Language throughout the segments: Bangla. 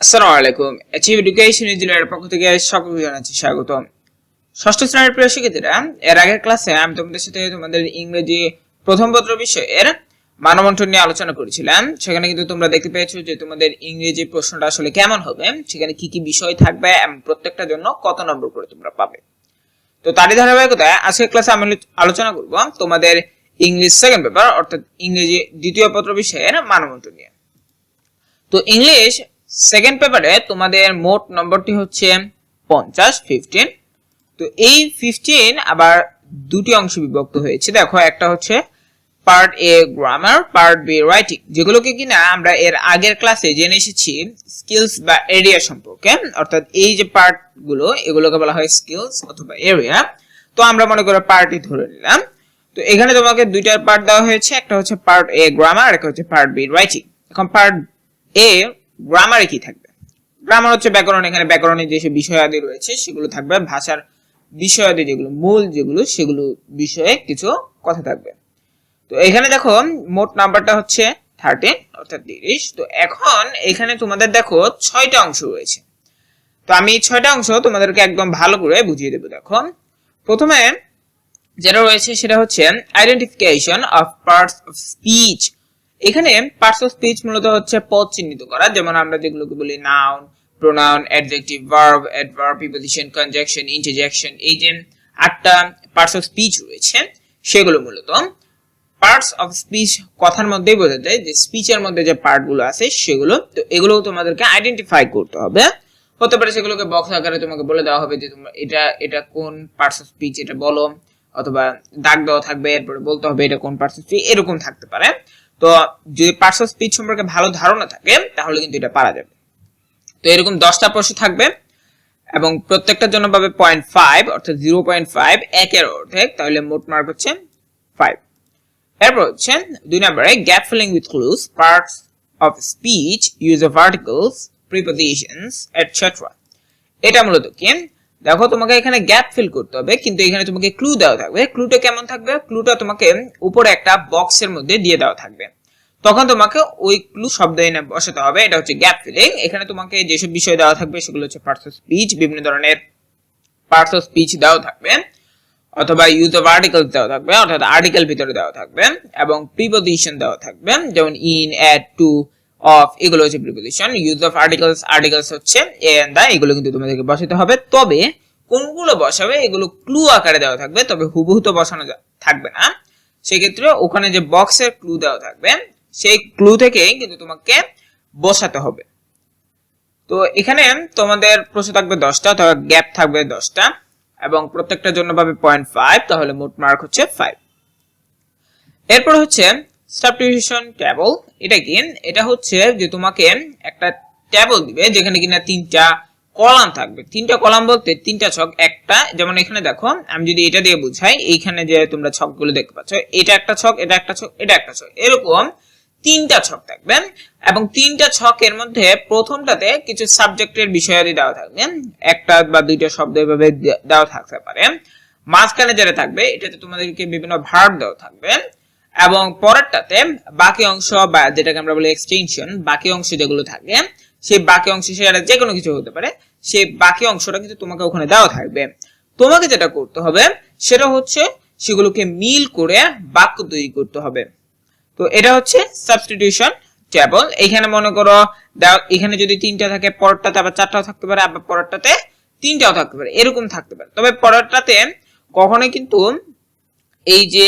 আসসালামু আলাইকুম। অ্যাচিভ এডুকেশন ইঞ্জিনিয়ারের পক্ষ থেকে সকলকে জানাচ্ছি স্বাগত ষষ্ঠ শ্রেণির প্রিয় শিক্ষার্থীরা, এর আগের ক্লাসে আমি তোমাদের সাথে তোমাদের ইংরেজি প্রথম পত্র বিষয়ের মানবন্টন নিয়ে আলোচনা করেছিলাম। সেখানে কিন্তু তোমরা দেখতে পেয়েছ যে তোমাদের ইংরেজি প্রশ্নটা আসলে কেমন হবে, সেখানে কি কি বিষয় থাকবে এবং প্রত্যেকটার জন্য কত নম্বর করে তোমরা পাবে। তো তারই ধারাবাহিকতায় আজকের ক্লাসে আমি আলোচনা করব তোমাদের ইংলিশ সেকেন্ড পেপার অর্থাৎ ইংরেজি দ্বিতীয় পত্র বিষয়ের মানবন্টন নিয়ে। তো ইংলিশ সেকেন্ড পেপারে তোমাদের মোট নম্বরটি হচ্ছে পঞ্চাশ ফিফটিন তো এই ফিফটিন আবার দুটি অংশে বিভক্ত হয়েছে। দেখো, একটা হচ্ছে part A grammar part B writing যেগুলোকে কিনা আমরা এর আগের ক্লাসে জেনে এসেছি স্কিলস বা এরিয়া সম্পর্কে। অর্থাৎ এই যে পার্টগুলো এগুলোকে বলা হয় স্কিলস অথবা এরিয়া তো আমরা মনে করে পার্টই ধরে নিলাম। তো এখানে তোমাকে দুইটার পার্ট দেওয়া হয়েছে। একটা হচ্ছে পার্ট এ গ্রামার একটা হচ্ছে পার্ট বি রাইটিং এখন পার্ট এ গ্রামারে কি থাকবে? গ্রামার হচ্ছে ব্যাকরণ, এখানে ব্যাকরণের যেসব বিষয়াদি রয়েছে, সেগুলো থাকবে ভাষার বিষয়াদি যেগুলো, মূল যেগুলো, সেগুলো বিষয়ে কিছু কথা থাকবে। তো এখানে দেখো, মোট নাম্বারটা হচ্ছে থার্টিন অর্থাৎ তিরিশ। তো এখন এখানে তোমাদের দেখো ছয়টা অংশ রয়েছে। তো আমি ছয়টা অংশ তোমাদেরকে একদম ভালো করে বুঝিয়ে দেবো, দেখো। প্রথমে যেটা রয়েছে সেটা হচ্ছে identification of parts of speech এখানে পার্টস অফ স্পিচ মূলত হচ্ছে পদ চিহ্নিত করা, যেমন আমরা যেগুলোকে বলি noun pronoun adjective verb adverb preposition conjunction interjection এই যে আটটা পার্টস অফ স্পিচ রয়েছে, সেগুলো মূলত পার্টস অফ স্পিচ কথার মধ্যেই বোঝা যায়, যে স্পিচের মধ্যে যে পার্টগুলো আছে সেগুলো, তো এগুলো তোমাদেরকে আইডেন্টিফাই করতে হবে। হতে পারে সেগুলোকে বক্স আকারে তোমাকে বলে দেওয়া হবে যে তোমরা এটা এটা কোন পার্টস অফ স্পিচ এটা বলো, অথবা দাগ দেওয়া থাকবে, এরপরে বলতে হবে এটা কোন পার্টস অফ স্পিচ এরকম থাকতে পারে। তো যদি পার্টস অফ স্পিচ সম্পর্কে ভালো ধারণা থাকে, তাহলে কিন্তু এটা পারা যাবে। তো এরকম দশটা প্রশ্ন থাকবে, এবং প্রত্যেকটার জন্য পাবে পয়েন্ট ফাইভ অর্থাৎ জিরো পয়েন্ট ফাইভ একের অর্ধেক, তাহলে মোট মার্ক হচ্ছে ফাইভ এরপর হচ্ছে দুই নম্বরে gap filling with clues parts of speech use of articles prepositions etcetera এটা মূলত কি? দেখো, তোমাকে এখানে গ্যাপ ফিল করতে হবে, কিন্তু এখানে তোমাকে ক্লু দেওয়া থাকবে। ক্লুটা কেমন থাকবে? ক্লুটা তোমাকে উপরে একটা বক্সের মধ্যে দিয়ে দেওয়া থাকবে। তখন তোমাকে ওই ক্লু শব্দ এনে বসাতে হবে। এটা হচ্ছে গ্যাপ ফিলিং এখানে তোমাকে যেসব বিষয় দেওয়া থাকবে সেগুলো হচ্ছে পার্টস অফ স্পিচ বিভিন্ন ধরনের পার্টস অফ স্পিচ দেওয়া থাকবে, অথবা ইউজ অফ আর্টিকেল দেওয়া থাকবে, অর্থাৎ আর্টিকেল ভিতরে দেওয়া থাকবে, এবং প্রিপোজিশন দেওয়া থাকবে, যেমন ইন অ্যাড টু অফ এগুলো হচ্ছে preposition use of articles articles হচ্ছে এ এন্ড দা এগুলো কিন্তু তোমাদেরকে বসাতে হবে। তবে কোনগুলো বসাবে, এগুলো ক্লু আকারে দেওয়া থাকবে, তবে হুবহু তো বসানো থাকবে না। সেক্ষেত্রে ওখানে যে বক্সের ক্লু দেওয়া থাকবে সেই ক্লু থেকে কিন্তু তোমাকে বসাতে হবে। তো এখানে তোমাদের প্রশ্ন থাকবে দশটা অথবা গ্যাপ থাকবে দশটা এবং প্রত্যেকটার জন্য পাবে পয়েন্ট ফাইভ তাহলে মোট মার্ক হচ্ছে ফাইভ এরপর হচ্ছে সাবডিভিশন টেবল এটা কি? এটা হচ্ছে যে তোমাকে একটা টেবল দিবে যেখানে কিনা তিনটা কলাম থাকবে। তিনটা কলাম বলতে তিনটা ছক, একটা, যেমন এখানে দেখো, আমি যদি এটা দিয়ে বুঝাই, এইখানে যে তোমরা ছকগুলো দেখতে পাচ্ছ, এটা একটা ছক, এটা একটা ছক, এটা একটা ছক, এরকম তিনটা ছক থাকবে এবং তিনটা ছকের মধ্যে প্রথমটাতে কিছু সাবজেক্টের বিষয়াদি দেওয়া থাকবে। একটা বা দুইটা শব্দ এভাবে দেওয়া থাকতে পারে। মাঝখানে যেটা থাকবে, এটাতে তোমাদেরকে বিভিন্ন ভার্ব দেওয়া থাকবে এবং পরেরটাতে বাকি অংশ বা যেটাকে আমরা বলি এক্সটেনশন বাকি অংশ যেগুলো থাকে, সেই বাকি অংশ সেটা যে কোনো কিছু হতে পারে, সেই বাকি অংশটা কিন্তু তোমাকে ওখানে দেওয়া থাকবে। তোমাকে যেটা করতে হবে, সেটা হচ্ছে সেগুলোকে মিল করে বাক্য তৈরি করতে হবে। তো এটা হচ্ছে সাবস্টিটিউশন টেবল এখানে মনে করো এখানে যদি তিনটা থাকে, পরেরটাতে আবার চারটাও থাকতে পারে, আবার পরেরটাতে তিনটাও থাকতে পারে, এরকম থাকতে পারে। তবে পরেরটাতে কখনোই কিন্তু এই যে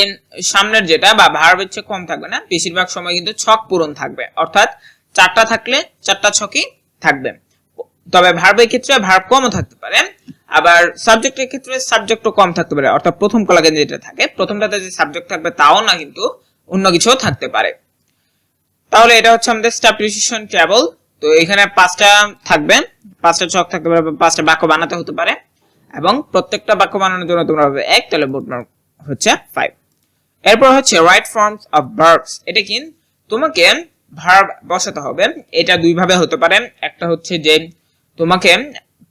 সামনের যেটা বা ভার্ব হচ্ছে কম থাকবে না, বেশিরভাগ সময় কিন্তু ছক পূরণ থাকবে। অর্থাৎ চারটা থাকলে চারটা ছকই থাকবে। তবে ভার্বের ক্ষেত্রে ভার্ব কমও থাকতে পারে, আবার সাবজেক্টের ক্ষেত্রে সাবজেক্টও কম থাকতে পারে। অর্থাৎ প্রথম কলাকে যেটা থাকে, প্রথমটাতে যে সাবজেক্ট থাকবে তাও না কিন্তু অন্য কিছুও থাকতে পারে। তাহলে এটা হচ্ছে আমাদের স্টাবলিশন টেবল তো এখানে পাঁচটা থাকবে, পাঁচটা ছক থাকতে পারে, পাঁচটা বাক্য বানাতে হতে পারে এবং প্রত্যেকটা বাক্য বানানোর জন্য তোমরা পাবে এক, তাহলে মোট মার্ক হচ্ছে ফাইভ এরপর হচ্ছে রাইট ফর্মস অফ ভার্বস এটা কি? তোমাকে ভার্ব বসাতে হবে। এটা দুই ভাবে হতে পারে। একটা হচ্ছে যে তোমাকে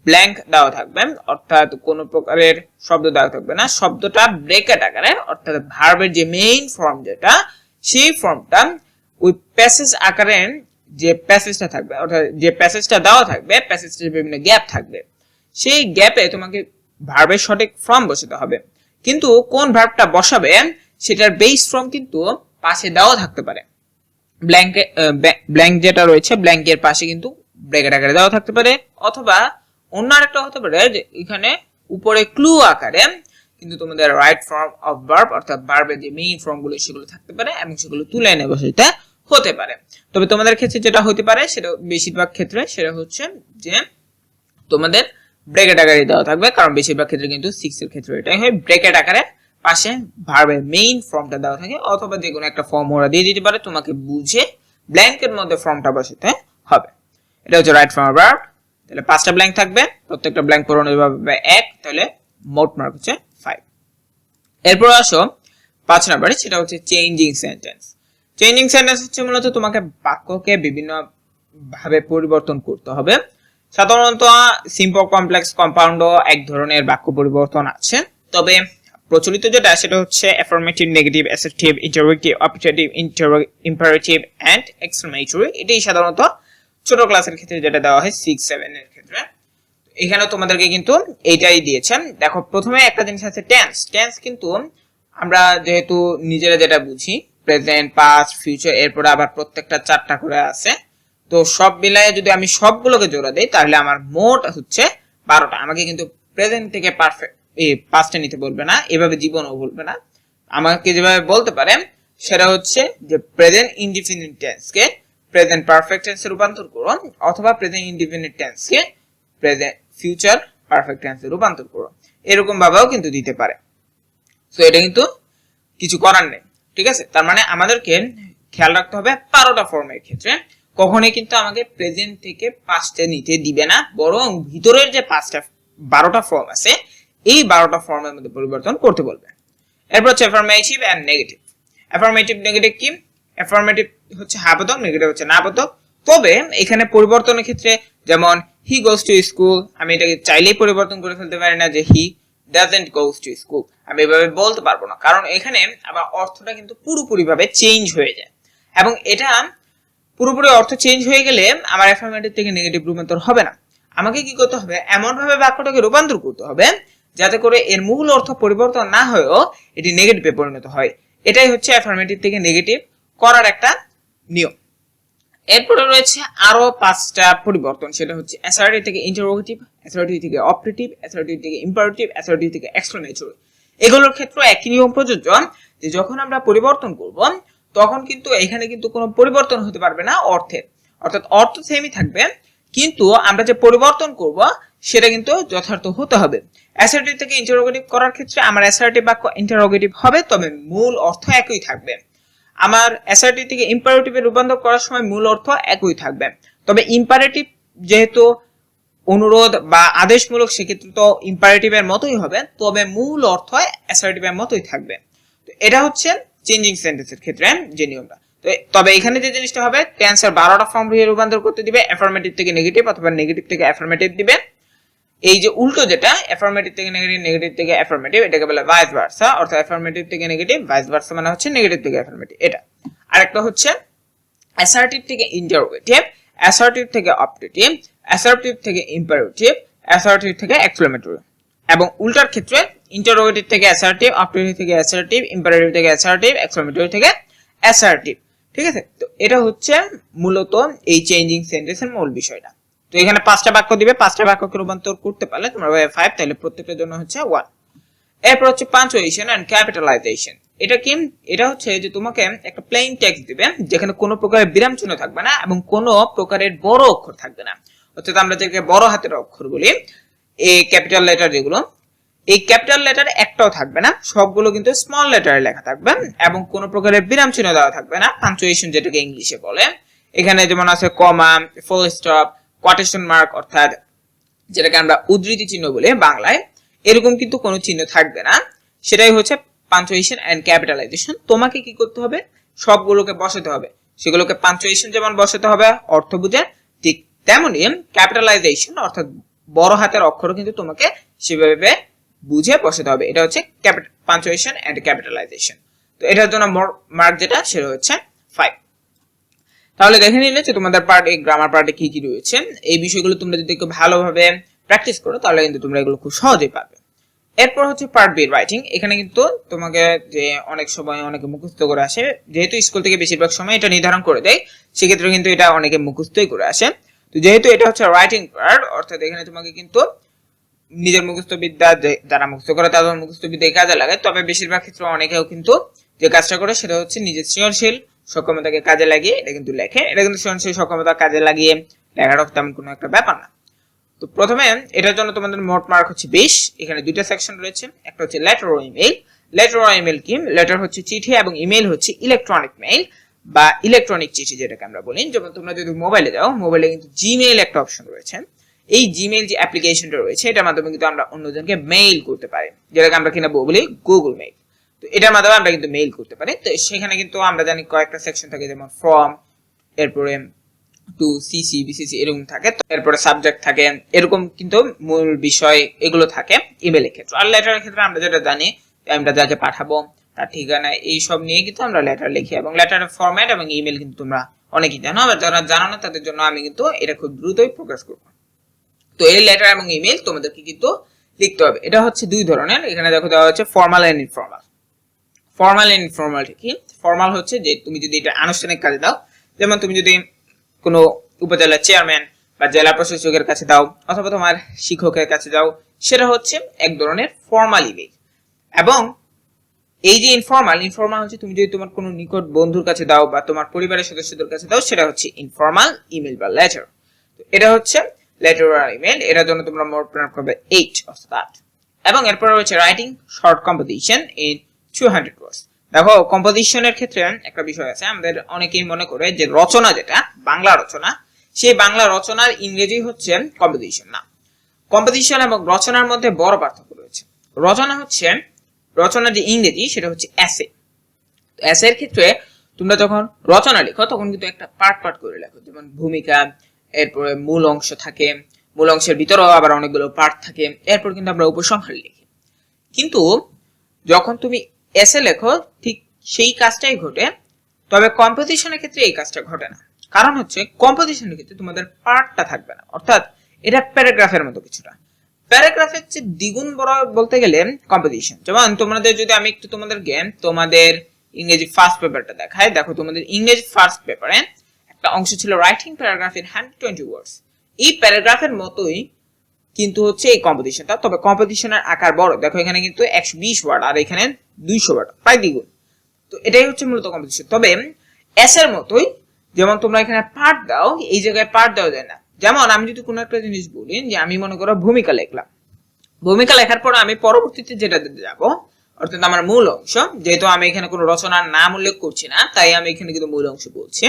ব্ল্যাঙ্ক দেওয়া থাকবে। অর্থাৎ কোনো প্রকারের শব্দ দেওয়া থাকবে না। শব্দটা ব্রেকেট আকারে, অর্থাৎ ভার্বের যে মেইন ফর্ম যেটা, সেই ফর্মটা ওই প্যাসেজ আকারে যে প্যাসেজটা থাকবে, অর্থাৎ যে প্যাসেজটা দেওয়া থাকবে প্যাসেজটার বিভিন্ন গ্যাপ থাকবে, সেই গ্যাপে তোমাকে ভার্বের সঠিক ফর্ম বসাতে হবে। কিন্তু কোন ভার্বটা বসাবে, সেটার বেস ফর্ম কিন্তু পাশে দেওয়া থাকতে পারে। ব্ল্যাঙ্কে ব্ল্যাঙ্ক যেটা রয়েছে ব্ল্যাঙ্কের পাশে কিন্তু ব্র্যাকেট আকারে দেওয়া থাকতে পারে, অথবা অন্য আরেকটা হতে পারে যে এখানে উপরে ক্লু আকারে কিন্তু তোমাদের রাইট ফর্ম অফ ভার্ব অর্থাৎ ভার্বের যে মেইন ফর্মগুলো সেগুলো থাকতে পারে এবং সেগুলো তুলে এনে বসাইতে হতে পারে। তবে তোমাদের ক্ষেত্রে যেটা হতে পারে সেটা বেশিরভাগ ক্ষেত্রে সেটা হচ্ছে যে তোমাদের ব্রেকেট আকারে দেওয়া থাকবে, কারণ বেশিরভাগ ক্ষেত্রে কিন্তু সিক্স এর ক্ষেত্রে এটাই হয়। ব্রেকেট আকারে পাশে ভার্বের মেইন ফর্মটা দেওয়া থাকে অথবা যে কোনো একটা ফর্ম ওরা দিয়ে দিতে পারে, তোমাকে বুঝে ব্ল্যাঙ্কের মধ্যে ফর্মটা বসাতে হবে। এটা হচ্ছে রাইট ফর্ম ভার্ব তাহলে পাঁচটা ব্ল্যাঙ্ক থাকবে, প্রত্যেকটা ব্ল্যাঙ্ক পূরণ হবে এক, তাহলে মোট মার্ক হচ্ছে ফাইভ এরপর আসো পাঁচ নম্বরে সেটা হচ্ছে চেঞ্জিং সেন্টেন্স চেঞ্জিং সেন্টেন্স হচ্ছে মূলত তোমাকে বাক্যকে বিভিন্ন ভাবে পরিবর্তন করতে হবে। সাধারণত সিম্পল কমপ্লেক্স কম্পাউন্ড এক ধরনের বাক্য পরিবর্তন আছে। তবে প্রচলিত যেটা, সেটা হচ্ছে affirmative negative assertive interrogative optative imperative and exclamatory এটাই সাধারণত ছোট ক্লাসের ক্ষেত্রে যেটা দেওয়া হয় সিক্স সেভেন এর ক্ষেত্রে। এখানে তোমাদেরকে কিন্তু এইটাই দিয়েছেন দেখো, প্রথমে একটা জিনিস আছে টেন্স টেন্স কিন্তু আমরা যেহেতু নিজেরা যেটা বুঝি প্রেজেন্ট পাস্ট ফিউচার এরপরে আবার প্রত্যেকটা চারটা করে আছে। তো সব মিলায়ে যদি আমি সবগুলোকে জোড়া দেই, তাহলে আমার মোট হচ্ছে বারোটা। আমাকে কিন্তু প্রেজেন্ট থেকে পারফেক্ট পাস্টে নিতে বলবে না, এভাবে জীবনও বলবে না। আমাকে যেভাবে বলতে পারে, সেটা হচ্ছে যে প্রেজেন্ট ইনডিফিনিট টেন্সকে প্রেজেন্ট পারফেক্ট টেন্সে রূপান্তর করো অথবা প্রেজেন্ট ইনডিফিনিট টেন্সকে প্রেজেন্ট ফিউচার পারফেক্ট টেন্সে রূপান্তর করো এরকম ভাবেও কিন্তু দিতে পারে। তো এটা কিন্তু কিছু করার নেই, ঠিক আছে? তার মানে আমাদেরকে খেয়াল রাখতে হবে বারোটা ফর্মের ক্ষেত্রে। কখনোই কিন্তু আমাকে প্রেজেন্ট থেকে পাঁচটা নিতে দিবে না, বরং ভিতরের যে পাঁচটা বারোটা ফর্ম আছে, এই বারোটা ফর্মের মধ্যে পরিবর্তন করতে বলবে। এরপর হচ্ছে affirmative and negative affirmative negative কি? অ্যাফার্মেটিভ হচ্ছে হাবোধক নেগেটিভ হচ্ছে নাবোধক তবে এখানে পরিবর্তনের ক্ষেত্রে যেমন হি গোস টু স্কুল আমি এটাকে চাইলেই পরিবর্তন করে ফেলতে পারি না যে he doesn't goes to school আমি এভাবে বলতে পারব না, কারণ এখানে আবার অর্থটা কিন্তু পুরোপুরিভাবে চেঞ্জ হয়ে যায়। এবং এটা পুরোপুরি অর্থ চেঞ্জ হয়ে গেলে আমার অ্যাফার্মেটিভ থেকে নেগেটিভ রূপান্তর হবে না। আমাকে কি করতে হবে? এমন ভাবে বাক্যটাকে রূপান্তর করতে হবে, যাতে করে এর মূল অর্থ পরিবর্তন না হয়েও এটি নেগেটিভে পরিণত হয়। এটাই হচ্ছে অ্যাফার্মেটিভ থেকে নেগেটিভ করার একটা নিয়ম। এরপরে রয়েছে আরও পাঁচটা পরিবর্তন, সেটা হচ্ছে অ্যাসার্টিভ থেকে ইন্টারোগেটিভ অ্যাসার্টিভ থেকে অপারেটিভ অ্যাসার্টিভ থেকে ইম্পারেটিভ অ্যাসার্টিভ থেকে এক্সপ্লেনেটরি এগুলোর ক্ষেত্রে একই নিয়ম প্রযোজ্য, যে যখন আমরা পরিবর্তন করব, তখন কিন্তু এখানে কিন্তু কোনো পরিবর্তন হতে পারবে না অর্থের অর্থাৎ অর্থ সেমই থাকবে, কিন্তু আমরা যে পরিবর্তন করব, সেটা কিন্তু যথার্থ হতে হবে। অ্যাসার্টিভ থেকে ইন্টারোগেটিভ করার ক্ষেত্রে আমার অ্যাসার্টিভ বাক্য ইন্টারোগেটিভ হবে, তবে মূল অর্থ একই থাকবে। আমার অ্যাসার্টিভ থেকে ইম্পারেটিভে রূপান্তর করার সময় মূল অর্থ একই থাকবে। তবে ইম্পারেটিভ যেহেতু অনুরোধ বা আদেশমূলক সেক্ষেত্রে তো ইম্পারেটিভের মতোই হবে, তবে মূল অর্থ অ্যাসার্টিভের মতোই থাকবে। তো এটা হচ্ছে চেঞ্জিং সেন্টেন্সের ক্ষেত্রে যে নিয়মটা। তো তবে এখানে যে জিনিসটা হবে টেন্সের বারোটা ফর্ম রূপান্তর করতে দিবে অ্যাফার্মেটিভ থেকে নেগেটিভ অথবা নেগেটিভ থেকে অ্যাফার্মেটিভ দিবে। এই যে উল্টো যেটা অ্যাফার্মেটিভ থেকে নেগেটিভ নেগেটিভ থেকে অ্যাফার্মেটিভ এটাকে বলে ভাইস ভার্সা অর্থাৎ অ্যাফার্মেটিভ থেকে নেগেটিভ ভাইস ভার্সা মানে হচ্ছে নেগেটিভ থেকে অ্যাফার্মেটিভ এটা। আরেকটা হচ্ছে অ্যাসার্টিভ থেকে ইন্টারোগেটিভ অ্যাসার্টিভ থেকে অপটেটিভ অ্যাসার্টিভ থেকে ইম্পারেটিভ অ্যাসার্টিভ থেকে এক্সক্লেমেটরি এবং উল্টার ক্ষেত্রে ইন্টারোগেটিভ থেকে অ্যাসার্টিভ অপটেটিভ থেকে অ্যাসার্টিভ ইম্পারেটিভ থেকে অ্যাসার্টিভ এক্সক্লেমেটরি থেকে অ্যাসার্টিভ ঠিক আছে? তো এটা হচ্ছে মূলত এই চেঞ্জিং সেন্টেন্সের মূল বিষয়টা। তো এখানে পাঁচটা বাক্য দিবে, পাঁচটা বাক্যকে রূপান্তর করতে পারলে তোমরা পাবে ফাইভ তাহলে প্রত্যেকটার জন্য হচ্ছে ওয়ান এরপর হচ্ছে পাঞ্চুয়েশন এন্ড ক্যাপিটালাইজেশন এটা কি? এটা হচ্ছে যে তোমাকে একটা প্লেন টেক্সট দিবে, যেখানে কোনো প্রকারের বিরাম চিহ্ন থাকবে না এবং কোনো প্রকারের বড় অক্ষর থাকবে না। অর্থাৎ আমরা যেটাকে বড় হাতের অক্ষর বলি, এই ক্যাপিটাল লেটার যেগুলো, এই ক্যাপিটাল লেটার একটাও থাকবে না, সবগুলো কিন্তু স্মল লেটারে লেখা থাকবে এবং কোনো প্রকারের বিরাম চিহ্ন দেওয়া থাকবে না। পাঞ্চুয়েশন যেটাকে ইংলিশে বলে। এখানে যেমন আছে comma full stop quotation mark অর্থাৎ যেটাকে আমরা উদ্ধৃতি চিহ্ন বলে বাংলায়, এরকম কিন্তু কোনো চিহ্ন থাকবে না। সেটাই হচ্ছে পাঞ্চুয়েশন অ্যান্ড ক্যাপিটালাইজেশন তোমাকে কি করতে হবে? সবগুলোকে বসাতে হবে। সেগুলোকে পাঞ্চুয়েশন যেমন বসাতে হবে, অর্থ বুঝে ঠিক তেমনই ক্যাপিটালাইজেশন অর্থাৎ বড় হাতের অক্ষরও কিন্তু তোমাকে সেভাবে বুঝে বসাতে হবে। এটা হচ্ছে পাঞ্চুয়েশন অ্যান্ড ক্যাপিটালাইজেশন তো এটার জন্য মার্ক যেটা, সেটা হচ্ছে ফাইভ তাহলে দেখে নিলে যে তোমাদের পার্টে গ্রামার পার্টে কি কি রয়েছে। এই বিষয়গুলো তোমরা যদি একটু ভালোভাবে প্র্যাকটিস করো, তাহলে কিন্তু তোমরা এগুলো খুব সহজেই পাবে। এরপর হচ্ছে পার্ট বি রাইটিং এখানে কিন্তু তোমাকে যে অনেক সময় অনেকে মুখস্থ করে আসে, যেহেতু স্কুল থেকে বেশিরভাগ সময় এটা নির্ধারণ করে দেয়, সেক্ষেত্রে কিন্তু এটা অনেকে মুখস্থই করে আসে। তো যেহেতু এটা হচ্ছে রাইটিং পার্ট অর্থাৎ এখানে তোমাকে কিন্তু নিজের মুখস্থ বিদ্যা যারা মুখস্থ করে তাদের মুখস্থ বিদ্যায় কাজে লাগে। তবে বেশিরভাগ ক্ষেত্রে অনেকেও কিন্তু যে কাজটা করে সেটা হচ্ছে নিজের সৃজনশীল সক্ষমতাকে কাজে লাগিয়ে এটা কিন্তু লেখে। এটা কিন্তু সৃজনশীল সক্ষমতা কাজে লাগিয়ে লেখাটা তেমন কোনো একটা ব্যাপার না। তো প্রথমে এটার জন্য তোমাদের মোট মার্ক হচ্ছে বিশ। এখানে দুইটা সেকশন রয়েছে। একটা হচ্ছে লেটার ও ইমেল লেটার ও ইমেল কি? লেটার হচ্ছে চিঠি এবং ইমেল হচ্ছে ইলেকট্রনিক মেইল বা ইলেকট্রনিক চিঠি যেটাকে আমরা বলি। যেমন তোমরা যদি মোবাইলে যাও মোবাইলে কিন্তু জিমেইল একটা অপশন রয়েছে। এই জিমেইল যে অ্যাপ্লিকেশনটা রয়েছে, এটার মাধ্যমে কিন্তু আমরা অন্যজনকে মেইল করতে পারি। যেটাকে আমরা কিনা বলি গুগল মেইল তো এটার মাধ্যমে আমরা কিন্তু মেইল করতে পারি। তো সেখানে কিন্তু আমরা জানি কয়েকটা সেকশন থাকে, যেমন ফর্ম এরপরে টু সিসি বিসিসি এরকম থাকে। তো এরপরে সাবজেক্ট থাকে, এরকম কিন্তু মূল বিষয় এগুলো থাকে ইমেলের ক্ষেত্রে। আর লেটারের ক্ষেত্রে আমরা যেটা জানি আমরা যাকে পাঠাবো, তার ঠিকানা এই সব নিয়ে কিন্তু আমরা লেটার লিখি এবং লেটারের ফরম্যাট এবং ইমেল কিন্তু তোমরা অনেকেই জানো আবার যারা জানো না, তাদের জন্য আমি কিন্তু এটা খুব দ্রুতই প্রকাশ করব। তো এই লেটার এবং ইমেল তোমাদেরকে কিন্তু লিখতে হবে। এটা হচ্ছে দুই ধরনের। এখানে দেখো দেওয়া হচ্ছে formal and informal formal and informal কি? ফর্মাল হচ্ছে যে তুমি যদি এটা আনুষ্ঠানিক কাজে দাও, যেমন তুমি যদি কোনো উপজেলার চেয়ারম্যান বা জেলা প্রশাসকের কাছে দাও অথবা তোমার শিক্ষকের কাছে দাও, সেটা হচ্ছে এক ধরনের ফর্মাল ইমেল এবং এই যে ইনফর্মাল ইনফর্মাল হচ্ছে তুমি যদি তোমার কোনো নিকট বন্ধুর কাছে দাও বা তোমার পরিবারের সদস্যদের কাছে দাও, সেটা হচ্ছে ইনফর্মাল ইমেল বা লেটার এটা হচ্ছে লেটার আর ইমেল এটার জন্য তোমরা মোট প্রয়োগ করবে এইট অর্থাৎ এবং এরপর রয়েছে writing short composition in two hundred words দেখো কম্পোজিশনের ক্ষেত্রে একটা বিষয় আছে, আমাদের অনেকেই মনে করে যে রচনা যেটা, বাংলা রচনা, সেই বাংলা রচনার ইংরেজি হচ্ছে কম্পোজিশন না। কম্পোজিশন এবং রচনার মধ্যে বড় পার্থক্য রয়েছে। রচনা হচ্ছে, রচনার যে ইংরেজি, সেটা হচ্ছে অ্যাসে অ্যাসের ক্ষেত্রে তোমরা যখন রচনা লেখো, তখন কিন্তু একটা পার্ট পার্ট করে লেখো, যেমন ভূমিকা, এরপরে মূল অংশ থাকে, মূল অংশের ভিতরেও আবার অনেকগুলো পার্ট থাকে, এরপর কিন্তু আমরা উপসংহার লিখি। কিন্তু যখন তুমি এসে লেখো, ঠিক সেই কাজটাই ঘটে। তবে কম্পোজিশনের ক্ষেত্রে এই কাজটা ঘটে না। কারণ হচ্ছে কম্পোজিশনের ক্ষেত্রে তোমাদের পার্টটা থাকবে না। অর্থাৎ, এটা প্যারাগ্রাফের মতো কিছুটা। প্যারাগ্রাফের চেয়ে দ্বিগুণ বড় বলতে গেলে কম্পোজিশন যেমন, তোমাদের যদি আমি একটু তোমাদেরকে তোমাদের ইংরেজি ফার্স্ট পেপারটা দেখাই। দেখো, তোমাদের ইংরেজি ফার্স্ট পেপারে একটা অংশ ছিল writing paragraph in hundred twenty words এই প্যারাগ্রাফের মতোই কিন্তু হচ্ছে এই কম্পিটিশনটা তবে কম্পিটিশনের আকার বড়। দেখো এখানে কিন্তু একশো বিশ ওয়ার্ড আর এখানে দুইশো ওয়ার্ড প্রায় দ্বিগুণ তো এটাই হচ্ছে মূলত কম্পিটিশন তবে এস এর মতোই, যেমন তোমরা এখানে পার্ট দাও, এই জায়গায় পার্ট দেওয়া যায় না। যেমন আমি যদি কোনো একটা জিনিস বলি, যে আমি মনে করো ভূমিকা লিখলাম। ভূমিকা লেখার পর আমি পরবর্তীতে যেটা দিতে যাব, অর্থাৎ আমার মূল অংশ, যেহেতু আমি এখানে কোনো রচনার নাম উল্লেখ করছি না, তাই আমি এখানে কিন্তু মূল অংশ বলছি।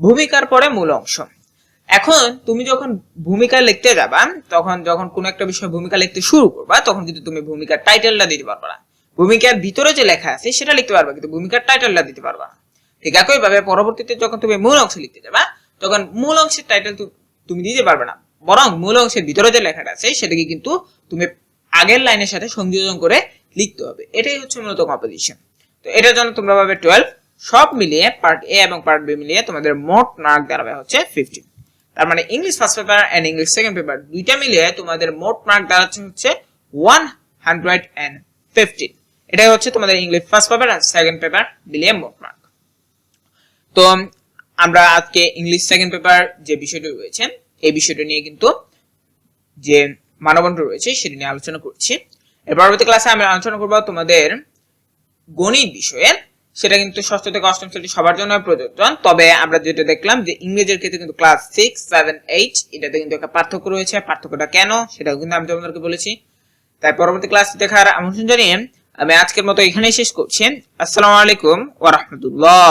ভূমিকার পরে মূল অংশ। এখন তুমি যখন ভূমিকা লিখতে যাবা, তখন যখন কোনো একটা বিষয় ভূমিকা লিখতে শুরু করবা, তখন কিন্তু তুমি ভূমিকার টাইটেলটা দিতে পারবে না। ভূমিকার ভিতরে যে লেখা আছে, সেটা লিখতে পারবে, কিন্তু ভূমিকার টাইটেলটা দিতে পারবা না। ঠিক একইভাবে পরবর্তীতে যখন তুমি মূল অংশ লিখতে যাবা, তখন মূল অংশের টাইটেল তুমি দিতে পারবে না। বরং মূল অংশের ভিতরে যে লেখাটা আছে, সেটাকে কিন্তু তুমি আগের লাইনের সাথে সংযোজন করে লিখতে হবে। এটাই হচ্ছে মূলত কম্পোজিশন তো এটার জন্য তোমরা পাবে টুয়েলভ সব মিলিয়ে পার্ট এ এবং পার্ট বি মিলিয়ে তোমাদের মোট মার্ক দাঁড়াবে হচ্ছে ফিফটিন তার মানে English first paper and English second paper দুইটা মিলিয়ে তোমাদের মোট মার্ক দাঁড়াচ্ছে হচ্ছে ওয়ান হান্ড্রেড এন্ড ফিফটিন এটাই হচ্ছে তোমাদের ইংলিশ ফার্স্ট পেপার আর সেকেন্ড পেপার মিলিয়ে মোট মার্ক তো আমরা আজকে ইংলিশ সেকেন্ড পেপার যে বিষয়টি রয়েছে, এই বিষয়টা নিয়ে কিন্তু যে মানবন্ড রয়েছে সেটি নিয়ে আলোচনা করছি। এর পরবর্তী ক্লাসে আমি আলোচনা করব তোমাদের গণিত বিষয়ে। সেটা কিন্তু ষষ্ঠ থেকে অষ্টম শ্রেণি সবার জন্য প্রযোজ্য। তবে আমরা যেটা দেখলাম যে ইংরেজের ক্ষেত্রে কিন্তু ক্লাস সিক্স সেভেন এইট এটাতে কিন্তু একটা পার্থক্য রয়েছে। পার্থক্যটা কেন? সেটাও কিন্তু আমি তোমাদেরকে বলেছি। তাই পরবর্তী ক্লাস দেখার আমন্ত্রণ জানিয়ে আমি আজকের মতো এখানেই শেষ করছি। আসসালামু আলাইকুম ওয়া রাহমাতুল্লাহ।